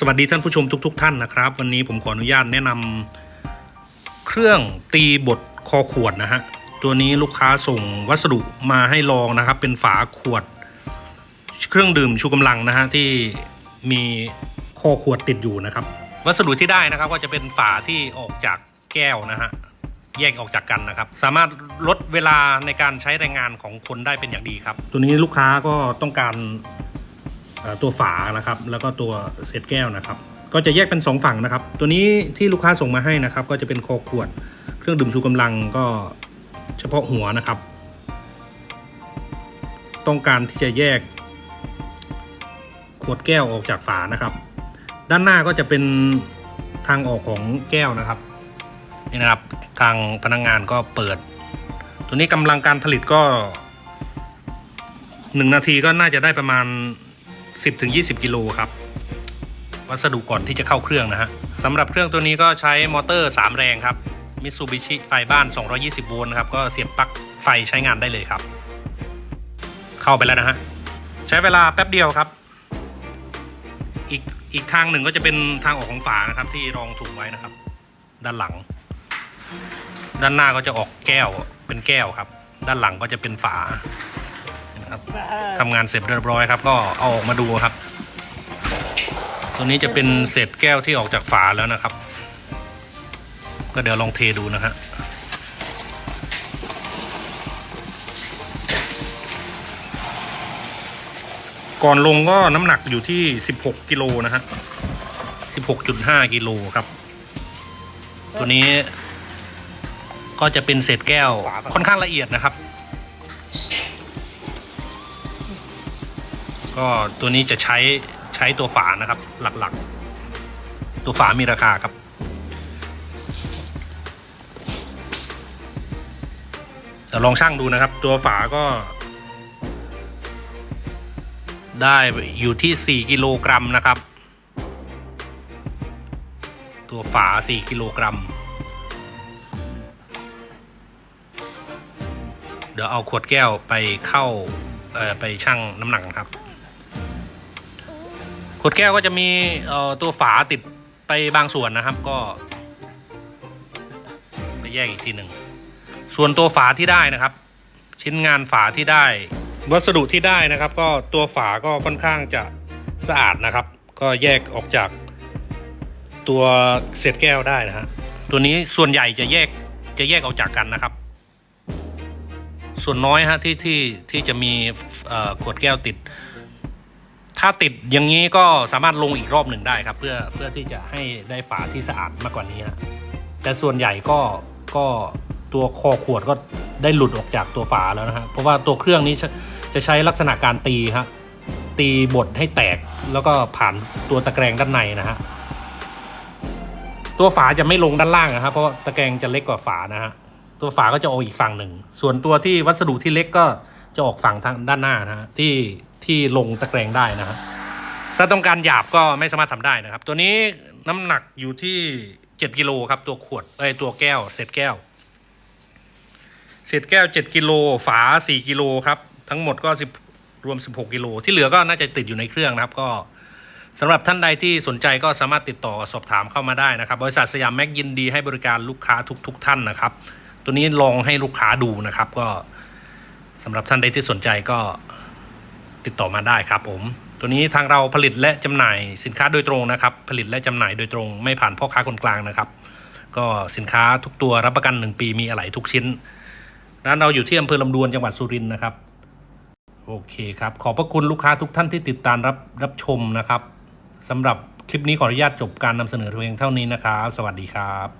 สวัสดีท่านผู้ชมทุก ๆ ท่านนะครับ วันนี้ผมขออนุญาตแนะนำเครื่องตีบทคอขวดนะฮะตัวนี้ลูกค้าส่งวัสดุมาให้ลองนะครับ เป็นฝาขวด เครื่องดื่มชูกำลังนะฮะที่มีคอขวดติดอยู่นะครับ วัสดุที่ได้นะครับก็จะเป็นฝาที่ออกจากแก้วนะฮะแยกออกจากกันนะครับ สามารถลดเวลาในการใช้แรงงานของคนได้เป็นอย่างดีครับ ตัวนี้ลูกค้าก็ต้องการ ตัวฝานะครับแล้วก็ตัวเศษแก้วนะครับ ก็จะแยกเป็น 2 ฝั่งนะครับ ตัวนี้ที่ลูกค้าส่งมาให้นะครับ ก็จะเป็นคอขวด เครื่องดื่มชูกำลังก็เฉพาะหัวนะครับ ต้องการที่จะแยก ขวดแก้วออกจากฝานะครับ ด้านหน้าก็จะเป็นทางออกของแก้วนะครับนี่นะครับทางพนักงงานก็เปิด ตัวนี้กำลังการผลิตก็หนึ่งนาทีก็น่าจะได้ประมาณ 10ถึง20 กิโลครับวัสดุก่อนที่จะเข้าเครื่องนะฮะสำหรับเครื่องตัวนี้ก็ใช้มอเตอร์ 3 แรงครับมิ t ซูบิชิไฟบ้าน 220 โวลต์ครับ ก็เสียบปลั๊กไฟใช้งานได้เลยครับ เข้าไปแล้วนะฮะ ใช้เวลาแป๊บเดียวครับ อีกอีกทางหนึ่งก็จะเป็นทางออกของฝานะครับ ที่รองถุงไว้นะครับ ด้านหลัง ด้านหน้าก็จะออกแก้วเป็นแก้วครับ ด้านหลังก็จะเป็นฝา ครับทำงานเสร็จเรียบร้อยครับ ก็เอาออกมาดูครับ ตัวนี้จะเป็นเศษแก้วที่ออกจากฝาแล้วนะครับ ก็เดี๋ยวลองเทดูนะฮะก่อนลงก็น้ำหนักอยู่ที่ 16 กิโลนะฮะ 16.5 กิโลครับ ตัวนี้ก็จะเป็นเศษแก้วค่อนข้างละเอียดนะครับ ก็ตัวนี้จะใช้ใช้ตัวฝานะครับหลักๆ ตัวฝามีราคาครับ เดี๋ยวลองช่างดูนะครับ ตัวฝาก็ ได้อยู่ที่ 4 กิโลกรัมนะครับ ตัวฝา 4 กิโลกรัม เดี๋ยวเอาขวดแก้วไปเข้าไปชั่งน้ำหนักนะครับ ขวดแก้วก็จะมีตัวฝาติดไปบางส่วนนะครับก็ ไปแยกอีกทีหนึ่งส่วนตัวฝาที่ได้นะครับ ชิ้นงานฝาที่ได้ วัสดุที่ได้นะครับ ก็ตัวฝาก็ค่อนข้างจะสะอาดนะครับ ก็แยกออกจากตัวเศษแก้วได้นะฮะตัวนี้ส่วนใหญ่จะแยกจะแยกออกจากกันนะครับ ส่วนน้อยฮะที่ที่ที่จะมีขวดแก้วติด ถ้าติดอย่างนี้ก็สามารถลงอีกรอบหนึ่งได้ครับ เพื่อเพื่อที่จะให้ได้ฝาที่สะอาดมากกว่านี้ฮะแต่ส่วนใหญ่ก็ก็ตัวคอขวดก็ได้หลุดออกจากตัวฝาแล้วนะฮะเพราะว่าตัวเครื่องนี้จะจะใช้ลักษณะการตีฮะตีบดให้แตกแล้วก็ผ่านตัวตะแกรงด้านในนะฮะตัวฝาจะไม่ลงด้านล่างนะครับเพราะตะแกรงจะเล็กกว่าฝานะฮะตัวฝาก็จะอออีกฝั่งหนึ่ง ส่วนตัวที่วัสดุที่เล็กก็ จะออกฝั่งทางด้านหน้านะฮะที่ที่ลงตะแกรงได้นะฮะถ้าต้องการหยาบก็ไม่สามารถทำได้นะครับ ตัวนี้น้ำหนักอยู่ที่7กิโลครับตัวขวดเอ้ตัวแก้วเศษแก้วเศษแก้ว7กิโลฝา4กิโลครับทั้งหมดก็10รวม 16 กิโล ที่เหลือก็น่าจะติดอยู่ในเครื่องนะครับ ก็สำหรับท่านใดที่สนใจก็สามารถติดต่อสอบถามเข้ามาได้นะครับ บริษัทสยามแม็กยินดีให้บริการลูกค้าทุกๆทท่านนะครับ ตัวนี้ลองให้ลูกค้าดูนะครับ ก็ สำหรับท่านใดที่สนใจก็ติดต่อมาได้ครับผม ตัวนี้ทางเราผลิตและจำหน่ายสินค้าโดยตรงนะครับ ผลิตและจำหน่ายโดยตรงไม่ผ่านพ่อค้าคนกลางนะครับ ก็สินค้าทุกตัวรับประกัน 1 ปีมีอะไหล่ทุกชิ้น ร้านเราอยู่ที่อำเภอลำดวนจังหวัดสุรินทร์นะครับ โอเคครับ ขอบพระคุณลูกค้าทุกท่านที่ติดตามรับรับชมนะครับสำหรับคลิปนี้ขออนุญาตจบการนำเสนอเพียงเท่านี้นะครับ สวัสดีครับ